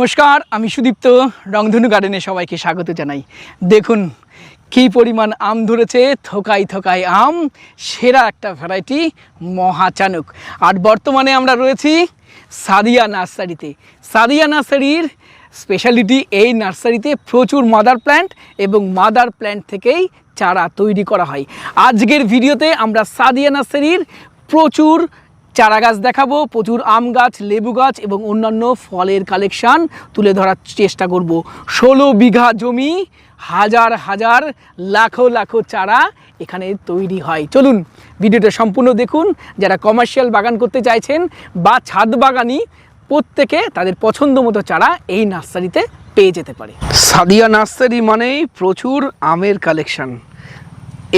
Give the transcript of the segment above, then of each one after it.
নমস্কার, আমি সুদীপ্ত, রংধনু গার্ডেনে সবাইকে স্বাগত জানাই। দেখুন, কী পরিমাণ আম ধরেছে থোকাই থোকাই আম, সেরা একটা ভ্যারাইটি মহাচানক। আর বর্তমানে আমরা রয়েছি সাদিয়া নার্সারিতে। সাদিয়া নার্সারির স্পেশালিটি এই নার্সারিতে প্রচুর মাদার প্ল্যান্ট এবং মাদার প্ল্যান্ট থেকেই চারা তৈরি করা হয়। আজকের ভিডিওতে আমরা সাদিয়া নার্সারির প্রচুর চারা গাছ দেখাবো, প্রচুর আম গাছ, লেবু গাছ এবং অন্যান্য ফলের কালেকশান তুলে ধরার চেষ্টা করব। ষোলো বিঘা জমি, হাজার হাজার, লাখো লাখো চারা এখানে তৈরি হয়। চলুন, ভিডিওটা সম্পূর্ণ দেখুন। যারা কমার্শিয়াল বাগান করতে চাইছেন বা ছাদ বাগানি প্রত্যেকে তাদের পছন্দ মতো চারা এই নার্সারিতে পেয়ে যেতে পারে। সাদিয়া নার্সারি মানেই প্রচুর আমের কালেকশান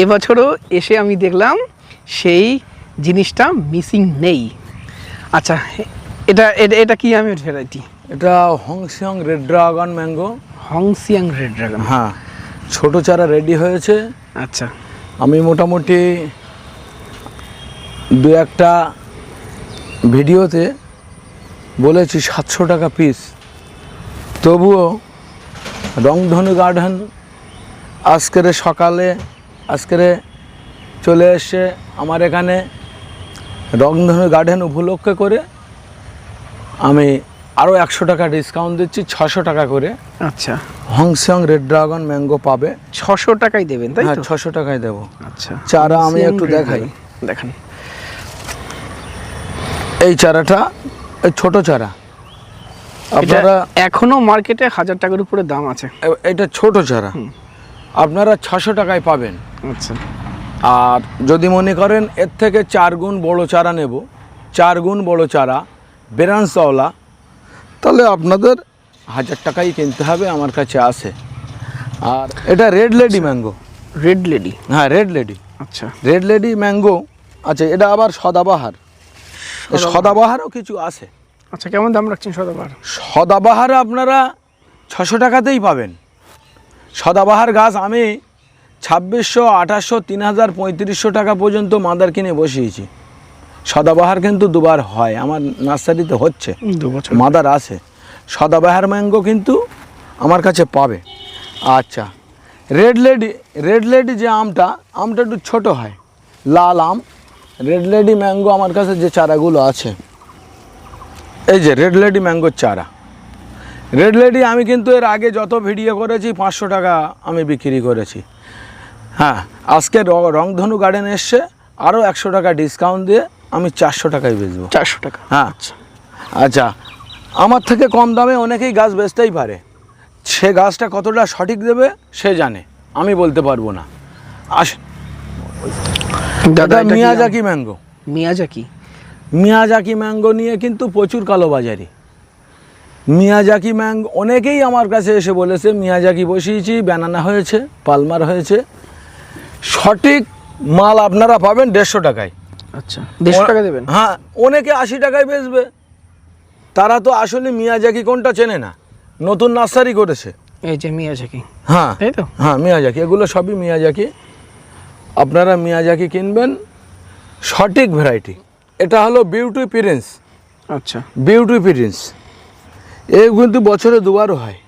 এবছরও এসে আমি দেখলাম সেই জিনিসটা মিসিং নেই। আচ্ছা এটা এটা এটা কি আমের ভ্যারাইটি? এটা হংসিয়ং রেড ড্রাগন ম্যাঙ্গো। হংসিয়াং রেড ড্রাগন। হ্যাঁ ছোট চারা রেডি হয়েছে। আচ্ছা। আমি মোটামুটি দু একটা ভিডিওতে বলেছি সাতশো টাকা পিস তবুও রংধনু গার্ডেন আজকের সকালে আজকের চলে এসে আমার এখানে রংধনু গার্ডেন উপলক্ষে করে আমি আরও একশো টাকা ডিসকাউন্ট দিচ্ছি ছশো টাকা করে। আচ্ছা। হংসং রেড ড্রাগন ম্যাঙ্গো পাবে। ছশো টাকাই দেবেন তাই হ্যাঁ ছশো টাকায় দেবো। আচ্ছা। চারা আমি একটু দেখাই। দেখান। এই চারাটা এই ছোট চারা। আপনারা এখনও মার্কেটে হাজার টাকার উপরে দাম আছে। এটা ছোট চারা। আপনারা ছশো টাকায় পাবেন। আচ্ছা। আর যদি মনে করেন এর থেকে চার গুণ বড়ো চারা নেব চার গুণ বড়ো চারা বেরান্সওয়ালা তাহলে আপনাদের হাজার টাকাই কিনতে হবে আমার কাছে আছে। আর এটা red lady mango. Red lady? হ্যাঁ রেড লেডি। আচ্ছা। রেড লেডি ম্যাঙ্গো আচ্ছা এটা আবার সদাবাহার। সদাবাহারও কিছু আছে। আচ্ছা কেমন দাম রাখছেন সদাবার সদাবাহার আপনারা ছশো টাকাতেই পাবেন। সদাবাহার গাছ আমি ছাব্বিশশো আঠাশশো তিন হাজার পঁয়ত্রিশশো টাকা পর্যন্ত মাদার কিনে বসিয়েছি। সদাবাহার কিন্তু দুবার হয় আমার নার্সারিতে হচ্ছে। মাদার আছে। সদাবাহার ম্যাঙ্গো কিন্তু আমার কাছে পাবে। আচ্ছা রেড লেডি রেড লেডি যে আমটা আমটা একটু ছোট হয় লাল আম। রেড লেডি ম্যাঙ্গো আমার কাছে যে চারাগুলো আছে এই যে রেড লেডি ম্যাঙ্গোর চারা। রেড লেডি আমি কিন্তু এর আগে যত ভিডিও করেছি পাঁচশো টাকা আমি বিক্রি করেছি। হ্যাঁ আজকে রংধনু গার্ডেন এসছে আরও একশো টাকা ডিসকাউন্ট দিয়ে আমি চারশো টাকায় বেচবো। চারশো টাকা। হ্যাঁ। আচ্ছা। আমার থেকে কম দামে অনেকেই গাছ বেচতেই পারে। সে গাছটা কতটা সঠিক দেবে সে জানে আমি বলতে পারব না। আস দাদা Miyazaki mango Miyazaki? Miyazaki mango নিয়ে কিন্তু প্রচুর কালোবাজারি মিয়াজাকি ম্যাঙ্গো অনেকেই আমার কাছে এসে বলেছে মিয়াজাকি বসিয়েছি ব্যানানা হয়েছে পালমার হয়েছে। সঠিক মাল আপনারা পাবেন দেড়শো টাকায়। আচ্ছা দেড়শো টাকা দেবেন? হ্যাঁ অনেকে আশি টাকায় বেচবে। তারা তো আসলে মিয়াজাকি কোনটা চেনে না। নতুন নার্সারি করেছে। এই যে মিয়াজাকি হ্যাঁ তাই তো? হ্যাঁ মিয়াজাকি এগুলো সবই মিয়াজাকি আপনারা মিয়াজাকি কিনবেন। সঠিক ভ্যারাইটি এটা হলো বিউটি প্রিন্স আচ্ছা। বিউটি প্রিন্স এই কিন্তু বছরে দুবারও হয়।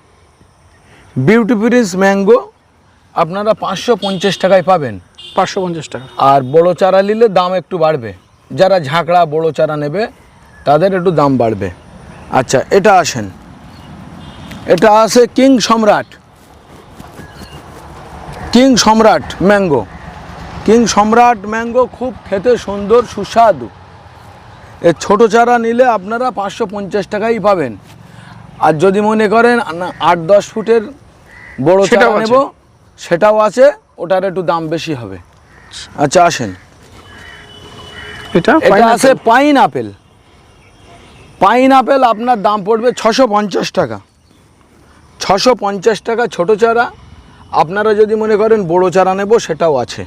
বিউটি প্রিন্স ম্যাঙ্গো আপনারা পাঁচশো পঞ্চাশ টাকায় পাবেন। পাঁচশো পঞ্চাশ টাকা। আর বড়ো চারা নিলে দাম একটু বাড়বে। যারা ঝাঁকড়া বড়ো চারা নেবে তাদের একটু দাম বাড়বে। আচ্ছা এটা আসেন। এটা আছে কিং সম্রাট। কিং সম্রাট ম্যাঙ্গো। কিং সম্রাট ম্যাঙ্গো খুব খেতে সুন্দর সুস্বাদু। এর ছোট চারা নিলে আপনারা পাঁচশো পঞ্চাশ টাকাই পাবেন। আর যদি মনে করেন আট দশ ফুটের বড় চারা নেব সেটাও আছে ওটার একটু দাম বেশি হবে। আচ্ছা আসেন। এটা এটা আছে পাইন আপেল পাইন আপেল আপনার দাম পড়বে ছশো পঞ্চাশ টাকা। ছশো পঞ্চাশ টাকা ছোট চারা। আপনারা যদি মনে করেন বড় চারা নেব সেটাও আছে।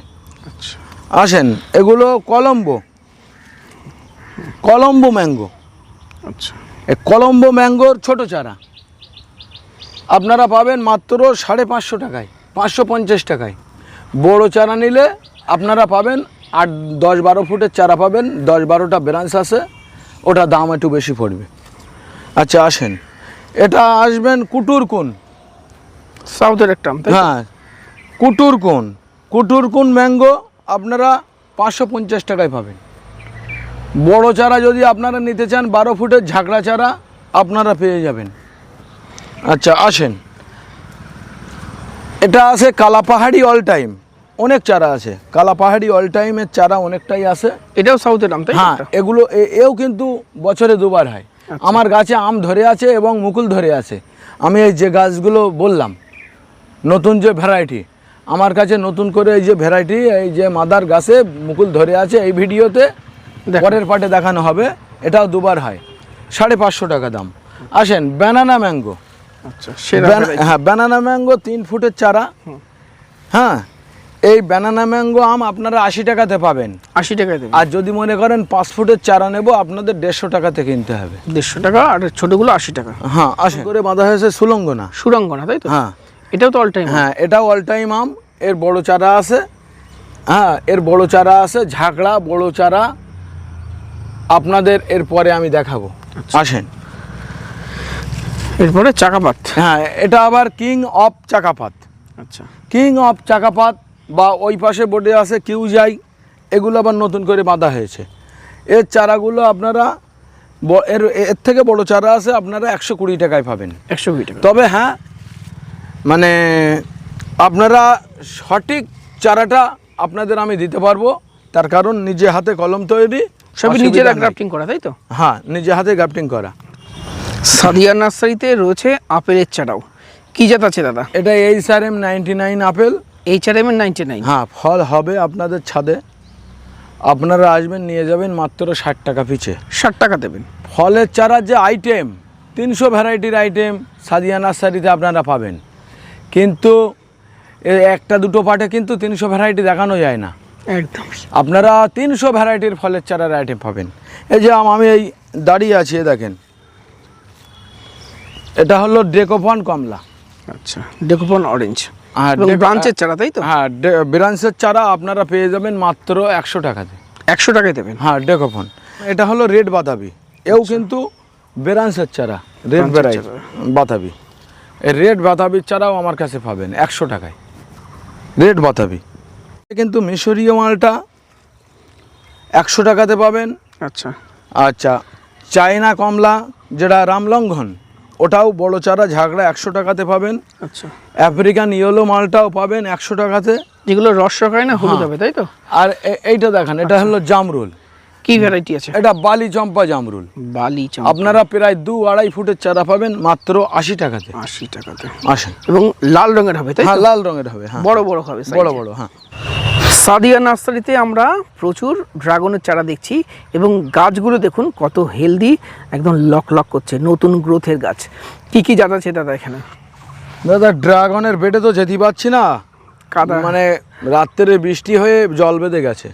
আচ্ছা। আসেন এগুলো কলম্বো। কলম্বো ম্যাঙ্গো। আচ্ছা। কলম্বো ম্যাঙ্গোর ছোট চারা। আপনারা পাবেন মাত্র সাড়ে পাঁচশো টাকায়। পাঁচশো পঞ্চাশ টাকায়। বড় চারা নিলে আপনারা পাবেন আট দশ বারো ফুটের চারা পাবেন দশ বারোটা ব্রাঞ্চ আছে ওটা দাম একটু বেশি পড়বে। আচ্ছা আসেন। এটা আসবেন কুটুর কোন। সাউথের একটা? হ্যাঁ কুটুর কোন। কুটুর কোন ম্যাঙ্গো আপনারা পাঁচশো পঞ্চাশ টাকায় পাবেন। বড় চারা যদি আপনারা নিতে চান বারো ফুটের ঝাঁকড়া চারা আপনারা পেয়ে যাবেন। আচ্ছা আসেন। এটা আছে কালাপাহাড়ি অল টাইম অনেক চারা আছে। কালাপাহাড়ি অল টাইমের চারা অনেকটাই আছে। এটাও সাউথের আম তাই হ্যাঁ এগুলো এও কিন্তু বছরে দুবার হয়। আমার গাছে আম ধরে আছে এবং মুকুল ধরে আছে। আমি এই যে গাছগুলো বললাম নতুন যে ভ্যারাইটি আমার কাছে নতুন করে এই যে ভ্যারাইটি এই যে মাদার গাছে মুকুল ধরে আছে এই ভিডিওতে। পরের পাটে দেখানো হবে। এটাও দুবার হয়। সাড়ে পাঁচশো টাকা দাম। আসেন ব্যানানা ম্যাঙ্গো আচ্ছা হ্যাঁ ব্যানানা ম্যাঙ্গো তিন ফুটের চারা। হ্যাঁ এই ব্যানানা ম্যাঙ্গো আম আপনারা আশি টাকাতে পাবেন। আশি দেবেন। আর যদি মনে করেন পাঁচ ফুটের চারা নেব আপনাদের দেড়শো টাকাতে কিনতে হবে। দেড়শো টাকা আর ছোটগুলো আশি টাকা। হ্যাঁ আসে করে বাঁধা হয়েছে সুলঙ্গনা। সুরঙ্গনা তাই তো? হ্যাঁ। এটাও তো অল টাইম হ্যাঁ এটাও অল টাইম আম। এর বড় চারা আছে। হ্যাঁ এর বড় চারা আছে ঝাঁকড়া বড় চারা। আপনাদের এরপরে আমি দেখাবো। আসেন। এরপরে চাকাপাত। হ্যাঁ এটা আবার কিং অফ চাকাপাত। আচ্ছা। কিং অফ চাকাপাত বা ওই পাশে বোর্ডে আছে কিউ যাই এগুলো আবার নতুন করে বাঁধা হয়েছে। এর চারাগুলো আপনারা এর এর থেকে বড় চারা আছে আপনারা একশো কুড়ি টাকায় পাবেন। একশো কুড়ি টাকা। তবে হ্যাঁ মানে আপনারা সঠিক চারাটা আপনাদের আমি দিতে পারব তার কারণ নিজে হাতে কলম তৈরি সবই নিজেরা গ্রাফটিং করা তাই তো? হ্যাঁ নিজে হাতে গ্রাফটিং করা। সাদিয়া নার্সারিতে রয়েছে আপেলের চারাও। কি জাত আছে দাদা? এটা H R M ninety nine apple. H R M এর নাইনটি নাইন হ্যাঁ ফল হবে আপনাদের ছাদে। আপনারা আসবেন নিয়ে যাবেন মাত্র ষাট টাকা পিছে। ষাট টাকা দেবেন। ফলের চারার যে আইটেম তিনশো ভ্যারাইটির আইটেম সাদিয়া নার্সারিতে আপনারা পাবেন। কিন্তু একটা দুটো পাটে কিন্তু তিনশো ভ্যারাইটি দেখানো যায় না। একদম। আপনারা তিনশো ভ্যারাইটির ফলের চারার আইটেম পাবেন। এই যে আম- এই দাঁড়িয়ে আছি দেখেন। এটা হলো ডেকোফন কমলা। আচ্ছা ডেকোপন অরেঞ্জ আর ব্রাঞ্চের চারা তাই তো? হ্যাঁ বিরান্সের চারা আপনারা পেয়ে যাবেন মাত্র একশো টাকাতে। একশো টাকায় দেবেন? হ্যাঁ ডেকোফন এটা হলো রেড বাতাবি এও কিন্তু বেরান্সের চারা রেড বেরাই বাতাবি এই রেড বাতাবির চারাও আমার কাছে পাবেন একশো টাকায়। রেড বাতাবি কিন্তু মিশরীয় মালটা একশো টাকাতে পাবেন। আচ্ছা। আচ্ছা চায়না কমলা যেটা রামলঙ্ঘন। ওটাও বড় চারা ঝাগড়া একশো টাকাতে পাবেন। আচ্ছা। আফ্রিকান ইয়েলো মালটাও পাবেন একশো টাকাতে। যেগুলো রস রকায় না হলুদ হ্যাঁ। হবে তাই তো? আর এইটা দেখেন এটা হলো জামরুল। কি ভ্যারাইটি আছে? এটা বালি চম্পা জামরুল। বালি চাম আপনারা প্রায় দু আড়াই ফুটের চারা পাবেন মাত্র আশি টাকাতে। আশি টাকাতে। আসেন। এবং লাল রঙের হবে তাই হ্যাঁ লাল রঙের হবে হ্যাঁ। বড় বড় হবে বড় বড় হ্যাঁ। সাদিয়া নার্সারিতে আমরা প্রচুর ড্রাগনের চারা দেখছি এবং গাছগুলো দেখুন কত হেলদি একদম লক লক করছে নতুন গ্রোথের গাছ। কি কি জাত আছে দাদা এখানে? দাদা ড্রাগনের বেটে তো যেতে পারছি না। কাদা। মানে রাত্রে বৃষ্টি হয়ে জল বেঁধে গেছে।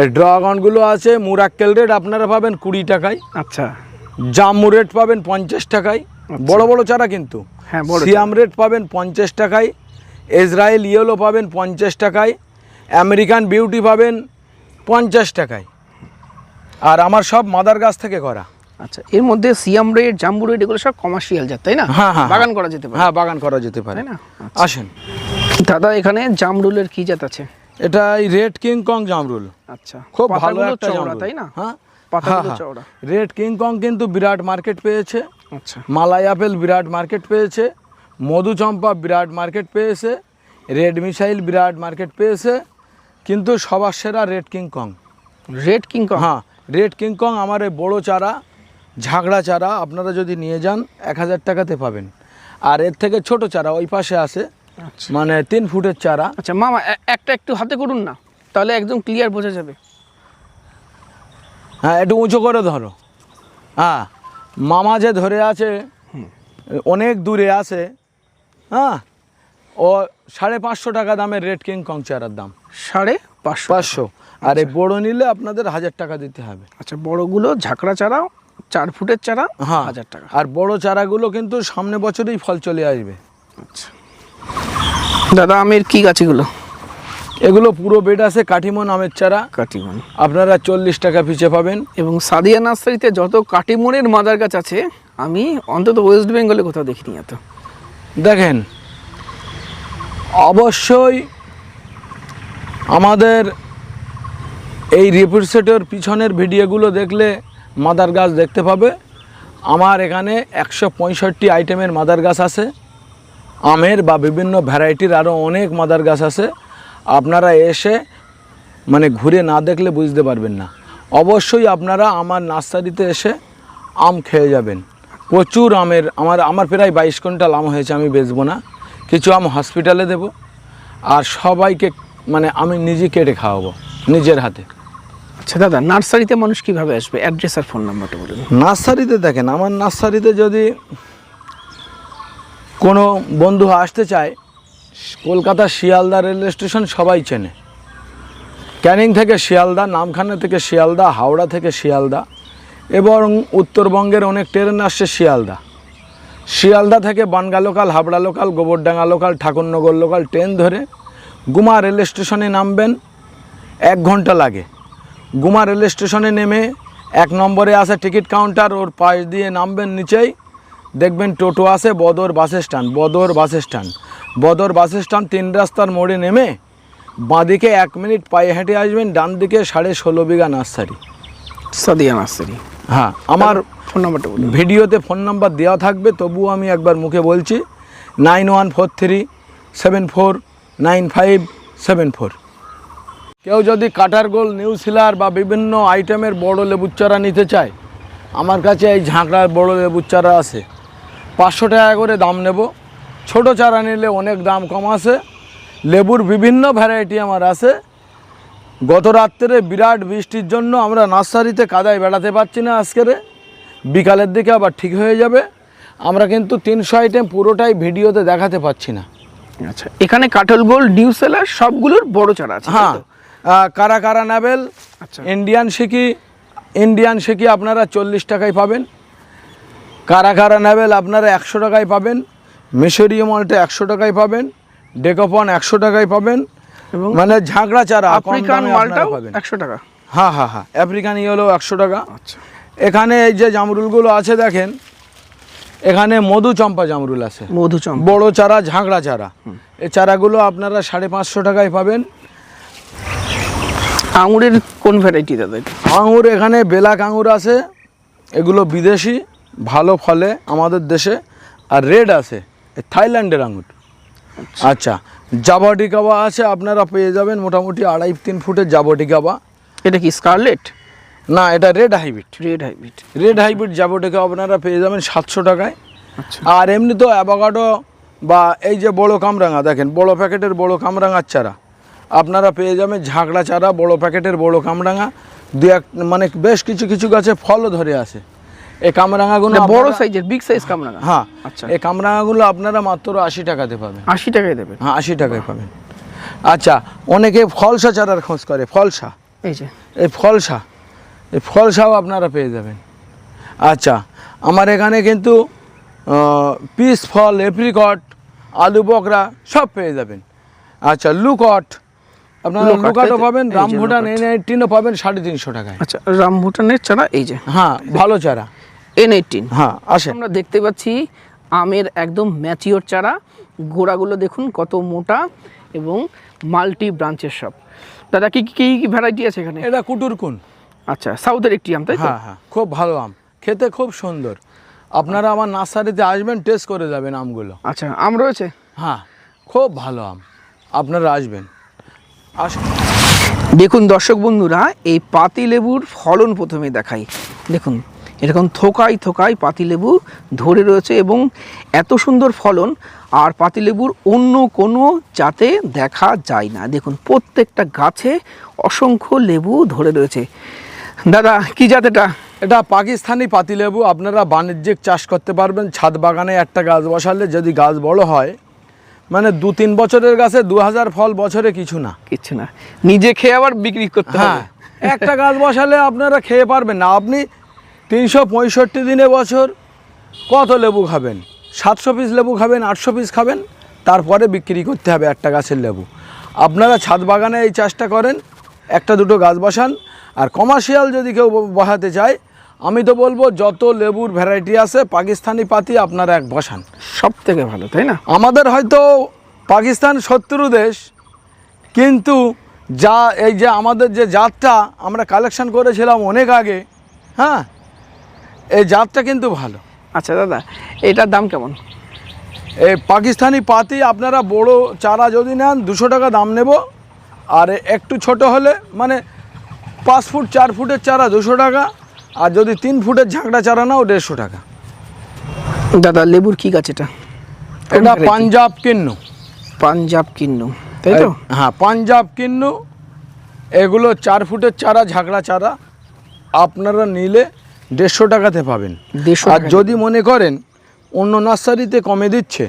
এই ড্রাগনগুলো আছে মুরাক্কেল রেট আপনারা পাবেন কুড়ি টাকায়। আচ্ছা। জাম্মু রেট পাবেন পঞ্চাশ টাকায়। বড় বড় চারা কিন্তু। হ্যাঁ, বড় সিয়াম রেট পাবেন পঞ্চাশ টাকায়। ইসরায়েল ইয়েলো পাবেন পঞ্চাশ টাকায়। আমেরিকান বিউটি পাবেন পঞ্চাশ টাকায়। আর আমার সব মাদার গাছ থেকে করা। আচ্ছা এর মধ্যে সিয়াম রেড জাম্বু রেড এগুলো সব কমার্শিয়াল জাত তাই না? হ্যাঁ, হ্যাঁ, বাগান করা যেতে পারে। হ্যাঁ বাগান করা যেতে পারে। না? আসেন। দাদা এখানে জামরুলের কি জাত আছে? এটা এই রেড কিং কং জামরুল। আচ্ছা। খুব ভালো একটা জামরুল। তাই না? হ্যাঁ। পাতাগুলো চওড়া। রেড কিং কং কিন্তু বিরাট মার্কেট পেয়েছে। আচ্ছা। মালাই আপেল বিরাট মার্কেট পেয়েছে। মধুচম্পা বিরাট মার্কেট পেয়েছে। রেড মিসাইল বিরাট মার্কেট পেয়েছে। কিন্তু সবার সেরা red king kong red king kong হ্যাঁ রেড কিং কং আমার এই বড়ো চারা ঝাগড়া চারা আপনারা যদি নিয়ে যান এক হাজার টাকাতে পাবেন। আর এর থেকে ছোট চারা ওই পাশে আছে আচ্ছা। মানে তিন ফুটের চারা। আচ্ছা মামা একটা একটু হাতে করুন না তাহলে একদম ক্লিয়ার বোঝা যাবে। হ্যাঁ একটু উঁচু করে ধরো। হ্যাঁ মামা যে ধরে আছে অনেক দূরে আছে হ্যাঁ ও সাড়ে পাঁচশো টাকা দামের রেড কিং কং চারার দাম। সাড়ে পাঁচশো পাঁচশো। আর এই বড়ো নিলে আপনাদের হাজার টাকা দিতে হবে। আচ্ছা বড়োগুলো ঝাঁকড়া চারা চার ফুটের চারা হ্যাঁ। হাজার টাকা। আর বড় চারাগুলো কিন্তু সামনে বছরেই ফল চলে আসবে। আচ্ছা। দাদা আমের কি গাছ এগুলো এগুলো পুরো বেড আছে কাঠিমন আমের চারা। কাটিমন আপনারা চল্লিশ টাকা পিছে পাবেন। এবং সাদিয়া নার্সারিতে যত কাটিমনের মাদার গাছ আছে আমি অন্তত ওয়েস্ট বেঙ্গলে কোথাও দেখিনি এত। দেখেন অবশ্যই আমাদের এই রিপোর্টসেটের পিছনের ভিডিওগুলো দেখলে মাদার গাছ দেখতে পাবে। আমার এখানে একশো পঁয়ষট্টি আইটেমের মাদার গাছ আছে। আমের বা বিভিন্ন ভ্যারাইটির আরও অনেক মাদার গাছ আছে। আপনারা এসে মানে ঘুরে না দেখলে বুঝতে পারবেন না। অবশ্যই আপনারা আমার নার্সারিতে এসে আম খেয়ে যাবেন। প্রচুর আমের, আমার আমার প্রায় বাইশ কুইন্টাল আম হয়েছে, আমি বেচবো না। কিছু আম হসপিটালে দেব আর সবাইকে মানে আমি নিজে কেটে খাওয়াবো নিজের হাতে। আচ্ছা দাদা নার্সারিতে মানুষ কীভাবে আসবে? অ্যাড্রেস আর ফোন নাম্বারটা বলুন। নার্সারিতে দেখেন আমার নার্সারিতে যদি কোনো বন্ধু আসতে চায় কলকাতা শিয়ালদা রেল স্টেশন সবাই চেনে। ক্যানিং থেকে শিয়ালদা নামখানা থেকে শিয়ালদা হাওড়া থেকে শিয়ালদা এবং উত্তরবঙ্গের অনেক ট্রেন আসছে শিয়ালদা। শিয়ালদা থেকে Bongaon local Habra local Gobardanga local Thakurnagar local train ধরে গুমা রেল স্টেশনে নামবেন। এক ঘণ্টা লাগে। গুমা রেল স্টেশনে নেমে এক নম্বরে আছে টিকিট কাউন্টার ওর পাশ দিয়ে নামবেন নিচেই। দেখবেন টোটো আছে Badar bus stand Badar bus stand. Badar bus stand তিন রাস্তার মোড়ে নেমে বাঁদিকে এক মিনিট পায়ে হেঁটে আসবেন ডান দিকে সাড়ে ষোলো বিঘা নার্সারি। সাদিয়া নার্সারি। হ্যাঁ আমার ফোন নাম্বারটা বলুন। ভিডিওতে ফোন নাম্বার দেওয়া থাকবে, তবুও আমি একবার মুখে বলছি, nine one four three seven four nine five seven four. কেউ যদি কাটার গোল নিউ সিলার বা বিভিন্ন আইটেমের বড় লেবুর চারা নিতে চায়, আমার কাছে এই ঝাঁকড়ার বড় লেবুর চারা আছে। পাঁচশো টাকা করে দাম নেব। ছোট চারা নিলে অনেক দাম কম আছে। লেবুর বিভিন্ন ভ্যারাইটি আমার আছে। গত রাত্রে বিরাট বৃষ্টির জন্য আমরা নার্সারিতে কাদায় বেড়াতে পারছি না আজকেরে। বিকালের দিকে আবার ঠিক হয়ে যাবে। আমরা কিন্তু তিনশো আইটেম পুরোটাই ভিডিওতে দেখাতে পাচ্ছি না। আচ্ছা এখানে কাঠল গোল্ড ডিউ সেলার সবগুলোর বড় চারা আছে হ্যাঁ কারা কারা নাবেল আচ্ছা। ইন্ডিয়ান শিকি ইন্ডিয়ান শিকি আপনারা চল্লিশ টাকায় পাবেন। কারা কারা নাবেল আপনারা একশো টাকায় পাবেন। মিশরীয় মালটা একশো টাকায় পাবেন। ডেকোপন একশো টাকায় পাবেন। এবং মানে ঝাঁকড়া চারা আফ্রিকান মালটাও পাবেন। একশো টাকা? হ্যাঁ হ্যাঁ হ্যাঁ আফ্রিকান ইয়েলো একশো টাকা। আচ্ছা। এখানে এই যে জামরুলগুলো আছে দেখেন এখানে মধু চম্পা জামরুল আছে। মধুচম বড় চারা ঝাঁকড়া চারা। এই চারাগুলো আপনারা সাড়ে পাঁচশো টাকায় পাবেন। আঙুরের কোন ভ্যারাইটি দাদা আঙুর এখানে বেলাক আঙুর আছে। এগুলো বিদেশি ভালো ফলে আমাদের দেশে। আর রেড আছে থাইল্যান্ডের আঙুর। আচ্ছা। জাবাটি কাবা আছে আপনারা পেয়ে যাবেন মোটামুটি আড়াই তিন ফুটের জাবটি কাবা। এটা কি স্কারলেট না এটা red hybrid red hybrid red hybrid জাবটি কাবা আপনারা পেয়ে যাবেন সাতশো টাকায়। আচ্ছা। আর এমনি তো অ্যাভোকাডো বা এই যে বড় কামরাঙা দেখেন বড় প্যাকেটের বড় কামরাঙার চারা। আপনারা পেয়ে যাবেন ঝাঁকড়া চারা বড় প্যাকেটের বড় কামরাঙা। দু এক মানে বেশ কিছু কিছু গাছে ফলও ধরে আছে। এই কামরাঙাগুলো বড় সাইজের বিগ সাইজ কামরাঙা? হ্যাঁ আচ্ছা। এই কামরাঙাগুলো আপনারা মাত্র আশি টাকাতে পাবেন। আশি টাকায় দেবেন? হ্যাঁ আশি টাকায় পাবেন। আচ্ছা অনেকে ফলসা চারার খোঁজ করে ফলসা। এই যে। এই ফলসা এই ফলসাও আপনারা পেয়ে যাবেন। আচ্ছা আমার এখানে কিন্তু পিস ফল এপ্রিকট আলু বকরা সব পেয়ে যাবেন। আচ্ছা লুকট আপনারা লুকট, লুকাটও পাবেন রামভুটান এন এইটিনও পাবেন সাড়ে তিনশো টাকায়। আচ্ছা রামভুটানের চারা এই যে। হ্যাঁ ভালো চারা। এন এইটিন হ্যাঁ আসে আমরা দেখতে পাচ্ছি আমের একদম ম্যাচিওর চারা। গোড়াগুলো দেখুন কত মোটা এবং মাল্টি ব্রাঞ্চের সব। দাদা কি কি কি ভ্যারাইটি আছে এখানে? এটা কুটুরকুন। আচ্ছা সাউথের একটি আম তাই হ্যাঁ হ্যাঁ খুব ভালো আম খেতে খুব সুন্দর। আপনারা আমার নার্সারিতে আসবেন টেস্ট করে যাবেন আমগুলো। আচ্ছা আম রয়েছে? হ্যাঁ খুব ভালো আম আপনারা আসবেন। আসুন দেখুন দর্শক বন্ধুরা এই পাতিলেবুর ফলন প্রথমে দেখাই। দেখুন এরকম থোকাই থোকাই পাতিলেবু ধরে রয়েছে এবং এত সুন্দর ফলন আর পাতিলেবুর অন্য কোনো জাতে দেখা যায় না। দেখুন প্রত্যেকটা গাছে অসংখ্য লেবু ধরে রয়েছে। দাদা কি জাত এটা? এটা পাকিস্তানি পাতিলেবু। আপনারা বাণিজ্যিক চাষ করতে পারবেন। ছাদ বাগানে একটা গাছ বসালে যদি গাছ বড় হয় মানে দু তিন বছরের গাছে দু হাজার ফল বছরে কিছু না। কিছু না। নিজে খেয়ে আবার বিক্রি করতে হ্যাঁ একটা গাছ বসালে আপনারা খেয়ে পারবেন না। আপনি তিনশো পঁয়ষট্টি দিনে বছর কত লেবু খাবেন? সাতশো পিস লেবু খাবেন আটশো পিস খাবেন তারপরে বিক্রি করতে হবে একটা গাছের লেবু। আপনারা ছাদ বাগানে এই চাষটা করেন একটা দুটো গাছ বসান আর কমার্শিয়াল যদি কেউ বসাতে চায় আমি তো বলব যত লেবুর ভ্যারাইটি আছে পাকিস্তানি পাতি আপনারা এক বসান। সব থেকে ভালো তাই না? আমাদের হয়তো পাকিস্তান শত্রু দেশ কিন্তু যা এই যে আমাদের যে জাতটা আমরা কালেকশন করেছিলাম অনেক আগে হ্যাঁ? এই জাতটা কিন্তু ভালো। আচ্ছা দাদা এটার দাম কেমন? এই পাকিস্তানি পাতি আপনারা বড় চারা যদি নেন দুশো টাকা দাম নেব আর একটু ছোট হলে মানে পাঁচ ফুট চার ফুটের চারা দুশো টাকা আর যদি তিন ফুটের ঝাঁকড়া চারা নাও দেড়শো টাকা। দাদা লেবুর কি গাছ এটা? এটা পাঞ্জাব কিন্নু। পাঞ্জাব কিন্ন তাই তো? হ্যাঁ পাঞ্জাব কিন্নু। এগুলো চার ফুটের চারা ঝাঁকড়া চারা আপনারা নিলে দেড়শো টাকাতে পাবেন। 150 আর যদি মনে করেন অন্য নার্সারিতে কমে দিচ্ছে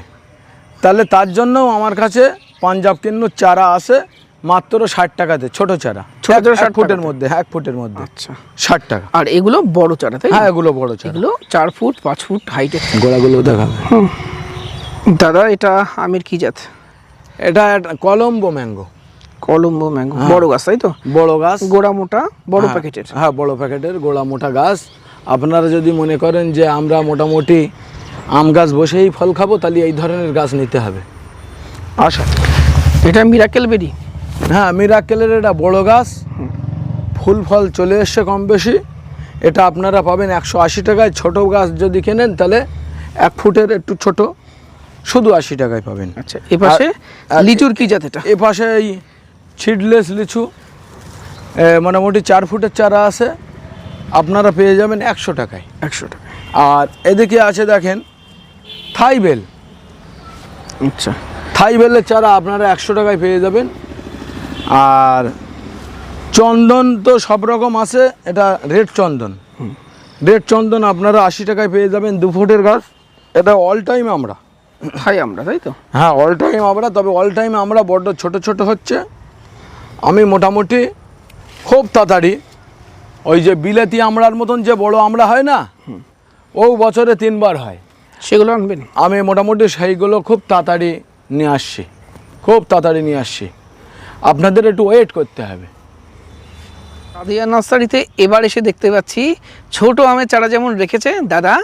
তাহলে তার জন্যও আমার কাছে পাঞ্জাব কিন্নুর চারা আছে। মাত্র ষাট টাকাতে ছোট চারা। ছোট 60 ফুটের মধ্যে এক ফুটের মধ্যে। আচ্ছা। ষাট টাকা। আর এগুলো বড় চারা তাই হ্যাঁ এগুলো বড় চারা। এগুলো চার ফুট পাঁচ ফুট হাইটের গোড়াগুলো দেখাবে। দাদা এটা আমের কি জাত? এটা কলম্বো ম্যাঙ্গো। কলম্বো ম্যাঙ্গো। বড় গাছ তাই তো? বড় গাছ। গোড়া মোটা বড় হ্যাঁ, প্যাকেটের। হ্যাঁ বড় প্যাকেটের গোড়া মোটা গাছ। আপনারা যদি মনে করেন যে আমরা মোটামুটি আম গাছ বসেই ফল খাব তাহলে এই ধরনের গাছ নিতে হবে। আচ্ছা। এটা মিরাকেল বেরি। হ্যাঁ মিরাকেলের এটা বড় গাছ। ফুল ফল চলে এসছে কম বেশি। এটা আপনারা পাবেন একশো আশি টাকায়। ছোট গাছ যদি কেনেন তাহলে এক ফুটের একটু ছোট। শুধু আশি টাকায় পাবেন। আচ্ছা এ পাশে আর- আর- লিচুর কি জাত এটা? এ পাশে এই সিডলেস লিচু। মোটামুটি চার ফুটের চারা আছে। আপনারা পেয়ে যাবেন একশো টাকায়। একশো টাকা। আর এদিকে আছে দেখেন থাইবেল আচ্ছা। থাইবেলের চারা আপনারা একশো টাকায় পেয়ে যাবেন। আর চন্দন তো সব রকম আছে এটা রেড চন্দন। রেড চন্দন আপনারা আশি টাকায় পেয়ে যাবেন দু ফুটের গাছ এটা অল টাইম আমরা। খাই আমরা তাই তো? হ্যাঁ অল টাইম আমরা তবে অল টাইম আমরা বড্ড ছোট ছোট হচ্ছে। আমি মোটামুটি খুব তাড়াতাড়ি ওই যে বিলেতি আমড়ার মতন যে বড় আমড়া হয় না ও বছরে তিনবার হয়। সেগুলো আনবেন? আমি মোটামুটি সেইগুলো খুব তাড়াতাড়ি নিয়ে আসছি। খুব তাড়াতাড়ি নিয়ে আসছি। আপনাদের একটু ওয়েট করতে হবে। রাধিয়া নার্সারিতে এবার এসে দেখতে পাচ্ছি ছোট আমের চারা যেমন রেখেছে দাদা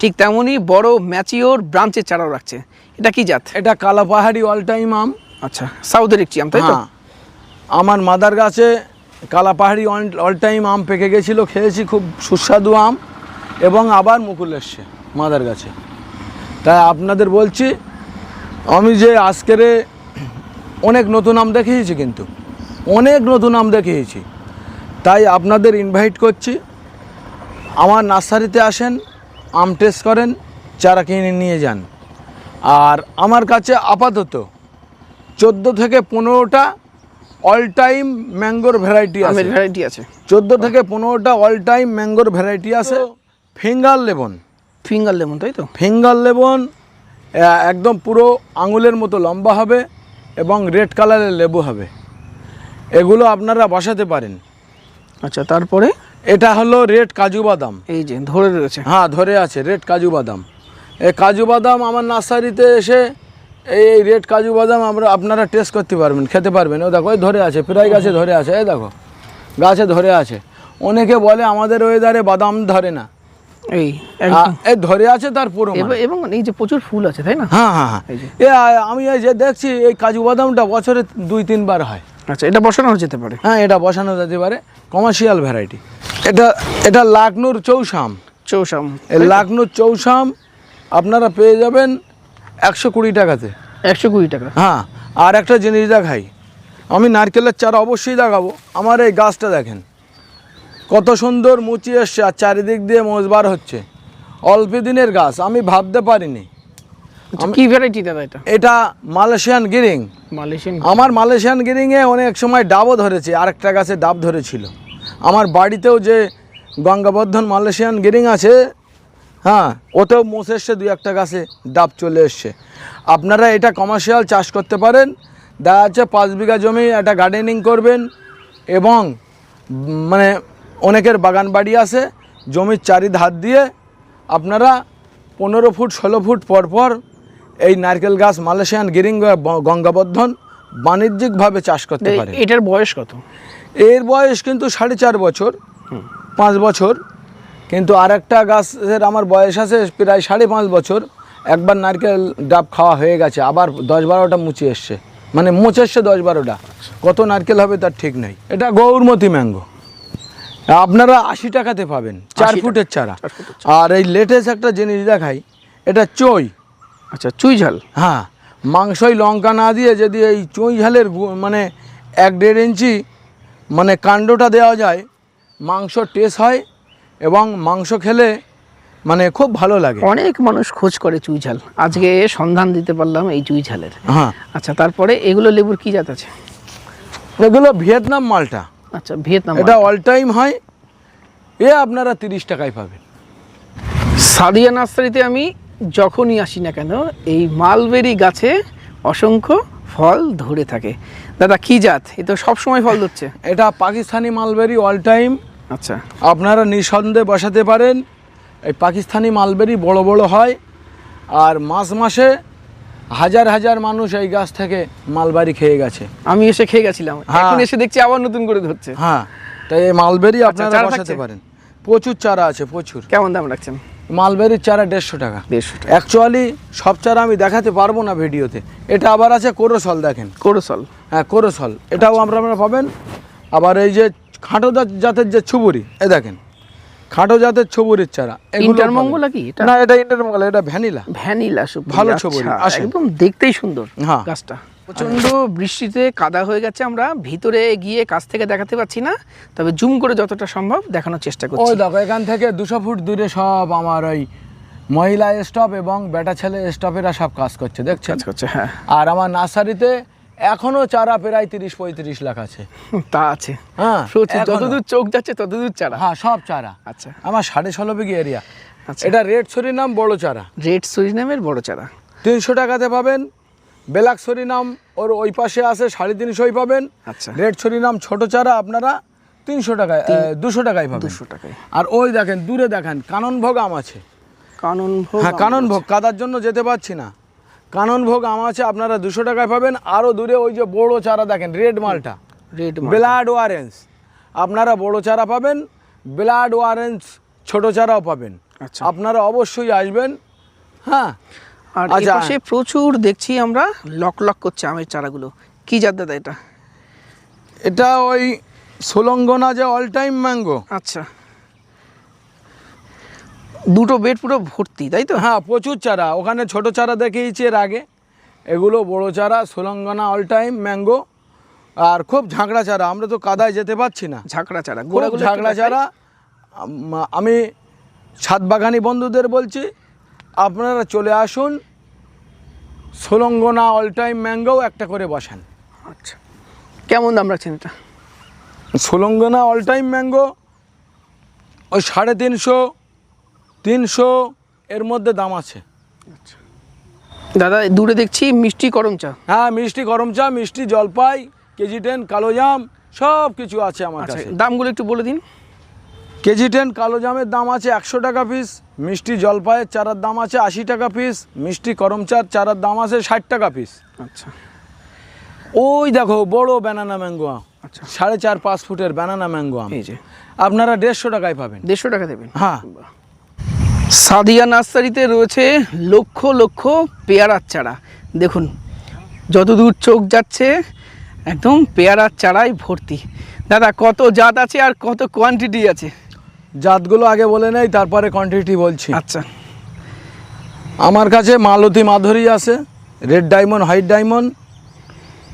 ঠিক তেমনই বড় ম্যাচিওর ব্রাঞ্চের চারাও রাখছে। এটা কি জাত? এটা কালা পাহাড়ি অল টাইম আম। আচ্ছা সাউথের একটি আম তাই তো? হ্যাঁ। আমার মাদার গাছে কালা পাহাড়ি অল টাইম আম পেকে গেছিল খেয়েছি খুব সুস্বাদু আম এবং আবার মুকুল এসছে মাদার গাছে। তাই আপনাদের বলছি আমি যে আজকেরে অনেক নতুন আম দেখিয়েছি কিন্তু। অনেক নতুন আম দেখিয়েছি। তাই আপনাদের ইনভাইট করছি। আমার নার্সারিতে আসেন আম টেস্ট করেন চারা কিনে নিয়ে যান। আর আমার কাছে আপাতত চোদ্দ থেকে পনেরোটা অল টাইম ম্যাঙ্গোর ভ্যারাইটি আছে। ভ্যারাইটি আছে। চোদ্দ থেকে পনেরোটা অল টাইম ম্যাঙ্গোর ভ্যারাইটি আছে। Finger lemon. ফিঙ্গার লেবন তাই তো? ফিঙ্গার লেবন একদম পুরো আঙুলের মতো লম্বা হবে। এবং রেড কালারের লেবু হবে। এগুলো আপনারা বসাতে পারেন। আচ্ছা তারপরে? এটা হলো রেড কাজু বাদাম। এই যে ধরে রয়েছে। হ্যাঁ ধরে আছে রেড কাজু বাদাম। এই কাজু বাদাম আমার নার্সারিতে এসে এই রেড কাজু বাদাম আমরা আপনারা টেস্ট করতে পারবেন খেতে পারবেন। ও দেখো ধরে আছে প্রায় গাছে ধরে আছে এই দেখো গাছে ধরে আছে। অনেকে বলে আমাদের ওয়েদারে বাদাম ধরে না। এই এই ধরে আছে তার পুরো এব- এবং এই যে প্রচুর ফুল আছে তাই না? হ্যাঁ হ্যাঁ হ্যাঁ। আমি এই যে দেখছি এই কাজু বাদামটা বছরে দুই তিনবার হয়। আচ্ছা এটা বসানো যেতে পারে? হ্যাঁ এটা বসানো যেতে পারে। কমার্শিয়াল ভ্যারাইটি এটা এটা লাকনুর চৌসাম চৌসাম এই লাকনুর চৌসাম আপনারা পেয়ে যাবেন একশো কুড়ি টাকাতে। একশো কুড়ি টাকা। হ্যাঁ আর একটা জিনিস দেখাই। আমি নারকেলের চারা অবশ্যই দেখাবো। আমার এই গাছটা দেখেন। কত সুন্দর মুচি এসছে আর চারিদিক দিয়ে মোজবার হচ্ছে। অল্প দিনের গাছ আমি ভাবতে পারিনি। আচ্ছা, কি ভ্যারাইটি দাদা এটা? এটা মালয়েশিয়ান গিরিং মালয়েশিয়ান আমার মালয়েশিয়ান গিরিংয়ে অনেক সময় ডাবও ধরেছে আরেকটা গাছে ডাব ধরেছিল। আমার বাড়িতেও যে গঙ্গাবর্ধন মালয়েশিয়ান গিরিং আছে হ্যাঁ ওতেও মোষ এসছে দুই একটা গাছে ডাব চলে এসছে। আপনারা এটা কমার্শিয়াল চাষ করতে পারেন। দেখা যাচ্ছে পাঁচ বিঘা জমি একটা গার্ডেনিং করবেন এবং মানে অনেকের বাগান বাড়ি আছে জমির চারিধার দিয়ে আপনারা পনেরো ফুট ষোলো ফুট পর পর এই নারকেল গাছ মালয়েশিয়ান গিরিং গঙ্গাবর্ধন বাণিজ্যিকভাবে চাষ করতে পারে। এটার বয়স কত? এর বয়স কিন্তু সাড়ে চার বছর পাঁচ বছর। কিন্তু আরেকটা গাছের আমার বয়স আছে প্রায় সাড়ে পাঁচ বছর। একবার নারকেল ডাব খাওয়া হয়ে গেছে আবার দশ বারোটা মুচি এসছে। মানে মুচ এসছে দশ বারোটা। কত নারকেল হবে তার ঠিক নেই। এটা গৌরমতি ম্যাঙ্গো। আপনারা আশি টাকাতে পাবেন চার ফুটের চারা। আর এই লেটেস্ট একটা জিনিস দেখাই এটা চই। আচ্ছা চুই ঝাল? হ্যাঁ মাংসই লঙ্কা না দিয়ে যদি এই চুই ঝালের মানে এক দেড় ইঞ্চি মানে কাণ্ডটা দেওয়া যায় মাংস টেস্ট হয় এবং মাংস খেলে মানে খুব ভালো লাগে। অনেক মানুষ খোঁজ করে চুই ঝাল। আজকে সন্ধান দিতে পারলাম এই চুই ঝালের। হ্যাঁ। আচ্ছা তারপরে এগুলো লেবুর কি জাত আছে? এগুলো ভিয়েতনাম মালটা। আচ্ছা ভিয়েতনাম এটা অল টাইম হয় এ আপনারা তিরিশ টাকায় পাবেন। সাদিয়া নার্সারিতে আমি যখনই আসি না কেন এই মালবেরি গাছে অসংখ্য ফল ধরে থাকে। দাদা কি জাত? এ তো সবসময় ফল ধরছে। এটা পাকিস্তানি মালবেরি অল টাইম আচ্ছা। আপনারা নিঃসন্দেহে বসাতে পারেন। এই পাকিস্তানি মালবেরি বড় বড় হয়। আর মাস মাসে হাজার হাজার মানুষ এই গাছ থেকে মালবারি খেয়ে গেছে। আমি এসে খেয়ে গেছিলাম। হ্যাঁ। এখন এসে দেখছি আবার নতুন করে ধরছে। হ্যাঁ তাই এই মালবেরি আপনারা আচ্ছা, বসাতে পারেন। প্রচুর চারা আছে প্রচুর। কেমন দাম রাখছেন? মালবেরির চারা দেড়শো টাকা। দেড়শো টাকা। অ্যাকচুয়ালি সব চারা আমি দেখাতে পারব না ভিডিওতে। এটা আবার আছে কোরোসল দেখেন। কোরসল। হ্যাঁ কোরোসল। এটাও আমরা আপনারা পাবেন। আবার এই যে খাটো জাতের যে ছুবুরি এ দেখেন। খাটো জাতের ছবুরির চারা। ইন্টারমঙ্গলা কি? এটা না এটা ইন্টারমঙ্গলা এটা ভ্যানিলা। ভ্যানিলা ভালো আচ্ছা, ছবি, আসেন। একদম দেখতেই সুন্দর হ্যাঁ। গাছটা। প্রচণ্ড বৃষ্টিতে কাদা হয়ে গেছে আমরা ভিতরে গিয়ে কাছ থেকে দেখাতে পাচ্ছি না তবে জুম করে যতটা সম্ভব দেখানোর চেষ্টা করছি। ওই দেখো এখান থেকে দুশো ফুট দূরে সব আমার ওই মহিলা স্টপ এবং বেটা ছেলে স্টপেরা সব কাজ করছে দেখছেন? কাজ করছে হ্যাঁ। আর আমার নার্সারিতে এখনও চারা প্রায় তিরিশ পঁয়ত্রিশ লাখ আছে। তা আছে। হ্যাঁ যতদূর চোখ যাচ্ছে ততদূর চারা। হ্যাঁ সব চারা। আচ্ছা। আমার সাড়ে ষোলো বিঘি এরিয়া আচ্ছা। এটা রেড নাম বড় চারা। রেড সুরিনামের বড় চারা। তিনশো টাকাতে পাবেন বেলাক নাম ওর ওই পাশে আছে সাড়ে তিনশোই পাবেন। আচ্ছা। রেড নাম ছোট চারা আপনারা তিনশো টাকায় দুশো টাকায় পাবেন। দুশো টাকায়। আর ওই দেখেন দূরে দেখেন কাননভোগ আম আছে। কানন ভোগ হ্যাঁ কাননভোগ কাদার জন্য যেতে পারছি না। কানন ভোগ আম আছে আপনারা দুশো টাকায় পাবেন। আরও দূরে ওই যে বড় চারা দেখেন রেড মালটা। রেড ব্লাড ওয়ারেন্স। আপনারা বড় চারা পাবেন ব্লাড ওয়ারেন্স ছোট চারাও পাবেন। আচ্ছা। আপনারা অবশ্যই আসবেন। হ্যাঁ। আর আচ্ছা। এপাশে প্রচুর দেখছি আমরা লক লক করছে আমের চারাগুলো। কি জাত দাদা এটা? এটা ওই সোলঙ্গনা যে অল টাইম ম্যাঙ্গো আচ্ছা। দুটো বেড পুরো ভর্তি তাই তো? হ্যাঁ প্রচুর চারা। ওখানে ছোট চারা দেখিয়েছি এর আগে। এগুলো বড় চারা সোলঙ্গনা অল টাইম ম্যাঙ্গো আর খুব ঝাঁকড়া চারা। আমরা তো কাদায় যেতে পারছি না। ঝাঁকড়া চারা গোড়াগুলো ঝাঁকড়া চারা। আমি ছাদ বাগানি বন্ধুদের বলছি আপনারা চলে আসুন সোলঙ্গনা অল টাইম ম্যাঙ্গোও একটা করে বসান। আচ্ছা। কেমন দাম রাখছেন এটা? সোলঙ্গনা অল টাইম ম্যাঙ্গো ওই সাড়ে তিনশো তিনশো এর মধ্যে দাম আছে। দাদা দূরে দেখছি মিষ্টি করম চা। হ্যাঁ মিষ্টি গরম চা মিষ্টি জলপাই কেজি টেন কালো জাম সব কিছু আছে আমার আচ্ছা কাছে। দামগুলো একটু বলে দিন। কেজি টেন কালো জামের দাম আছে একশো টাকা পিস মিষ্টি জলপাইয়ের চারার দাম আছে আশি টাকা পিস মিষ্টি করম চার চারার দাম আছে ষাট টাকা পিস। আচ্ছা। ওই দেখো বড় ব্যানানা ম্যাঙ্গো আম। আচ্ছা। সাড়ে চার পাঁচ ফুটের ব্যানানা ম্যাঙ্গো আম। আপনারা দেড়শো টাকায় পাবেন। দেড়শো টাকা দেবেন। হ্যাঁ। সাদিয়া নার্সারিতে রয়েছে লক্ষ লক্ষ পেয়ারার চারা। দেখুন যতদূর চোখ যাচ্ছে একদম পেয়ারার চারাই ভর্তি। দাদা কত জাত আছে আর কত কোয়ান্টিটি আছে? জাতগুলো আগে বলে নেই তারপরে কোয়ান্টিটি বলছি। আচ্ছা। আমার কাছে মালতী মাধুরী আছে red diamond white diamond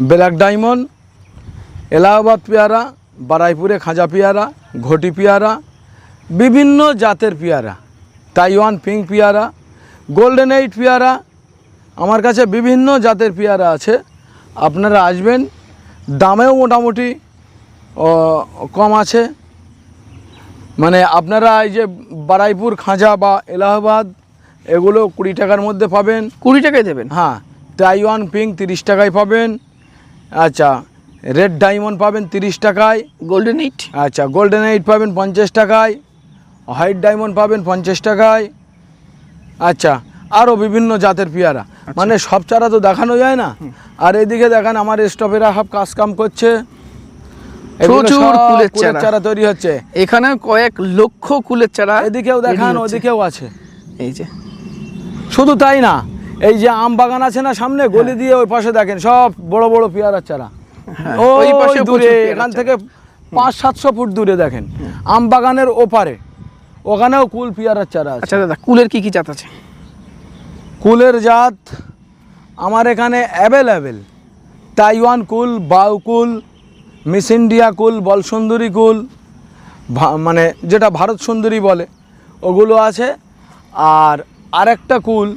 black diamond Allahabad পেয়ারা বারাইপুরে খাজা পেয়ারা ঘটি পেয়ারা বিভিন্ন জাতের পেয়ারা। তাইওয়ান পিঙ্ক পেয়ারা গোল্ডেন এইট পেয়ারা আমার কাছে বিভিন্ন জাতের পেয়ারা আছে। আপনারা আসবেন দামেও মোটামুটি কম আছে। মানে আপনারা এই যে বারাইপুর খাঁজা বা এলাহাবাদ এগুলো কুড়ি টাকার মধ্যে পাবেন। কুড়ি টাকায় দেবেন? হ্যাঁ তাইওয়ান পিঙ্ক তিরিশ টাকায় পাবেন। আচ্ছা রেড ডায়মন্ড পাবেন তিরিশ টাকায়। Golden eight? আচ্ছা গোল্ডেন এইট পাবেন পঞ্চাশ টাকায়। হোয়াইট ডায়মন্ড পাবেন পঞ্চাশ টাকায়। আচ্ছা আরও বিভিন্ন জাতের পেয়ারা। মানে সব চারা তো দেখানো যায় না। আর এদিকে দেখেন আমার স্টপেরা সব কাজ কাম করছে। প্রচুর কুলের চারা। তৈরি হচ্ছে। এখানে কয়েক লক্ষ কুলের চারা এদিকেও দেখান ওদিকেও আছে। এই যে। শুধু তাই না এই যে আম বাগান আছে না সামনে গলি দিয়ে ওই পাশে দেখেন সব বড় বড় পেয়ারার চারা। হ্যাঁ, ওই পাশে দূরে এখান থেকে পাঁচ সাতশো ফুট দূরে দেখেন আম বাগানের ওপারে। ওখানেও কুল পিয়ারার চারা আছে। আচ্ছা দাদা কুলের কি কি জাত আছে? কুলের জাত আমার এখানে অ্যাভেলেবেল। তাইওয়ান কুল বাউ কুল মিস ইন্ডিয়া কুল বলসুন্দরী কুল মানে যেটা ভারত সুন্দরী বলে ওগুলো আছে। আর আরেকটা কুল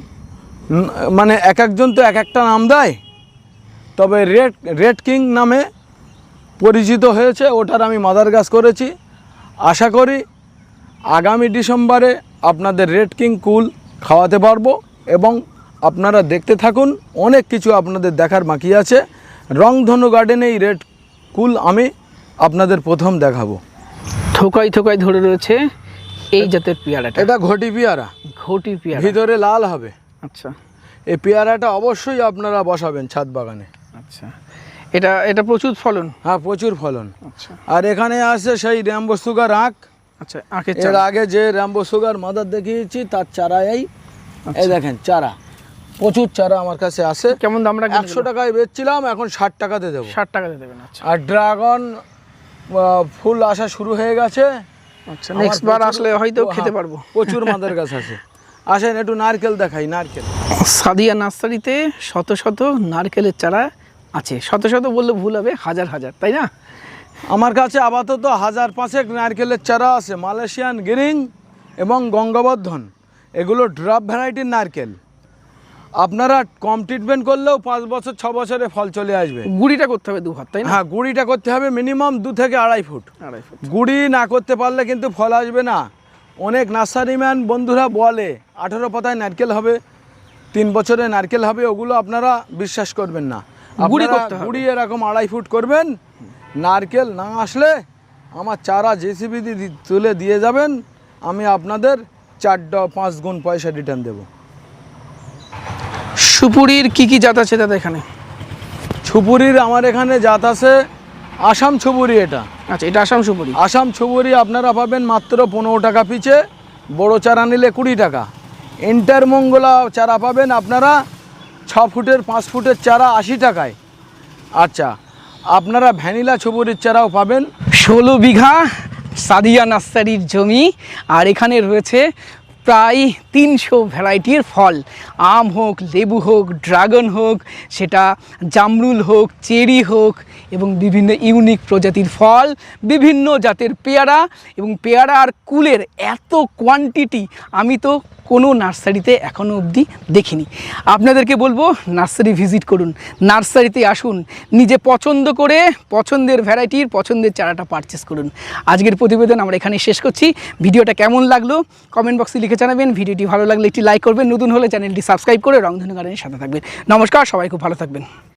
মানে এক একজন তো এক একটা নাম দেয় তবে রেড রেড কিং নামে পরিচিত হয়েছে ওটার আমি মাদার গাছ করেছি। আশা করি আগামী ডিসেম্বরে আপনাদের রেড কিং কুল খাওয়াতে পারব এবং আপনারা দেখতে থাকুন অনেক কিছু আপনাদের দেখার বাকি আছে। রংধনু গার্ডেনে এই রেড কুল আমি আপনাদের প্রথম দেখাবো। থোকাই থোকাই ধরে রয়েছে এই জাতের পেয়ারাটা। এটা ঘটি পেয়ারা। ঘটি পেয়ারা। ভিতরে লাল হবে। আচ্ছা। এই পেয়ারাটা অবশ্যই আপনারা বসাবেন ছাদ বাগানে। আচ্ছা। এটা এটা প্রচুর ফলন। হ্যাঁ প্রচুর ফলন। আচ্ছা। আর এখানে আছে সেই র্যাম্বো সুগার আঁক আচ্ছা এর আগে যে র্যাম্বো সুগার মাদার দেখিয়েছি তার চারা এই। আচ্ছা। দেখেন চারা। প্রচুর চারা আমার কাছে আছে। কেমন দাম রাখবেন একশো টাকায় বেচছিলাম এখন ষাট টাকাতে দেবো। ষাট টাকাতে দেবেন আচ্ছা। আর ড্রাগন ফুল আসা শুরু হয়ে গেছে। আচ্ছা নেক্সট বার আসলে হয়তো হ্যাঁ, খেতে পারব। প্রচুর মাদার গাছ আছে। আসেন একটু নারকেল দেখাই নারকেল। সাদিয়া নার্সারিতে শত শত নারকেলের চারা আছে। শত শত বললে ভুল হবে হাজার হাজার তাই না? আমার কাছে আপাতত হাজার পাঁচেক নারকেলের চারা আছে মালয়েশিয়ান গিরিং এবং গঙ্গাবর্ধন। এগুলো ড্রপ ভ্যারাইটির নারকেল। আপনারা কম ট্রিটমেন্ট করলেও পাঁচ বছর ছ বছরে ফল চলে আসবে। গুড়িটা করতে হবে দু হাত তাই না? হ্যাঁ গুড়িটা করতে হবে মিনিমাম দু থেকে আড়াই ফুট। আড়াই ফুট। গুড়ি না করতে পারলে কিন্তু ফল আসবে না। অনেক নার্সারিম্যান বন্ধুরা বলে আঠেরো পাতায় নারকেল হবে তিন বছরে নারকেল হবে ওগুলো আপনারা বিশ্বাস করবেন না। গুঁড়ি করতে হবে। গুড়ি এরকম আড়াই ফুট করবেন নারকেল না আসলে আমার চারা জেসিবি দিয়ে তুলে দিয়ে যাবেন আমি আপনাদের চার পাঁচ গুণ পয়সা রিটার্ন দেবো। সুপুরির কি কি জাত আছে দাদা এখানে? ছুপুরির আমার এখানে জাত আছে আসাম ছুপুরি এটা। আচ্ছা এটা আসাম সুপুরি। আসাম ছুবুরি আপনারা পাবেন মাত্র পনেরো টাকা পিছে বড় চারা নিলে কুড়ি টাকা। ইন্টারমঙ্গলা চারা পাবেন আপনারা ছ ফুটের পাঁচ ফুটের চারা আশি টাকায়। আচ্ছা আপনারা ভ্যানিলা ছুবুরির চারাও পাবেন। ষোলো বিঘা সাদিয়া নার্সারির জমি, আর এখানে রয়েছে প্রায় তিনশো ভ্যারাইটির ফল। আম হোক, লেবু হোক, ড্রাগন হোক, সেটা জামরুল হোক, চেরি হোক, এবং বিভিন্ন ইউনিক প্রজাতির ফল, বিভিন্ন জাতের পেয়ারা, এবং পেয়ারা আর কুলের এত কোয়ান্টিটি আমি তো কোনো নার্সারিতে এখনও অবধি দেখিনি। আপনাদেরকে বলব, নার্সারি ভিজিট করুন, নার্সারিতে আসুন, নিজে পছন্দ করে পছন্দের ভ্যারাইটির পছন্দের চারাটা পারচেস করুন। আজকের প্রতিবেদন আমরা এখানে শেষ করছি। ভিডিওটা কেমন লাগল কমেন্ট বক্সে লিখে জানাবেন। ভিডিওটি ভালো লাগলে একটি লাইক করবেন। নতুন হলে চ্যানেলটি সাবস্ক্রাইব করে রংধনু গার্ডেনের সাথে থাকবেন। নমস্কার, সবাই খুব ভালো থাকবেন।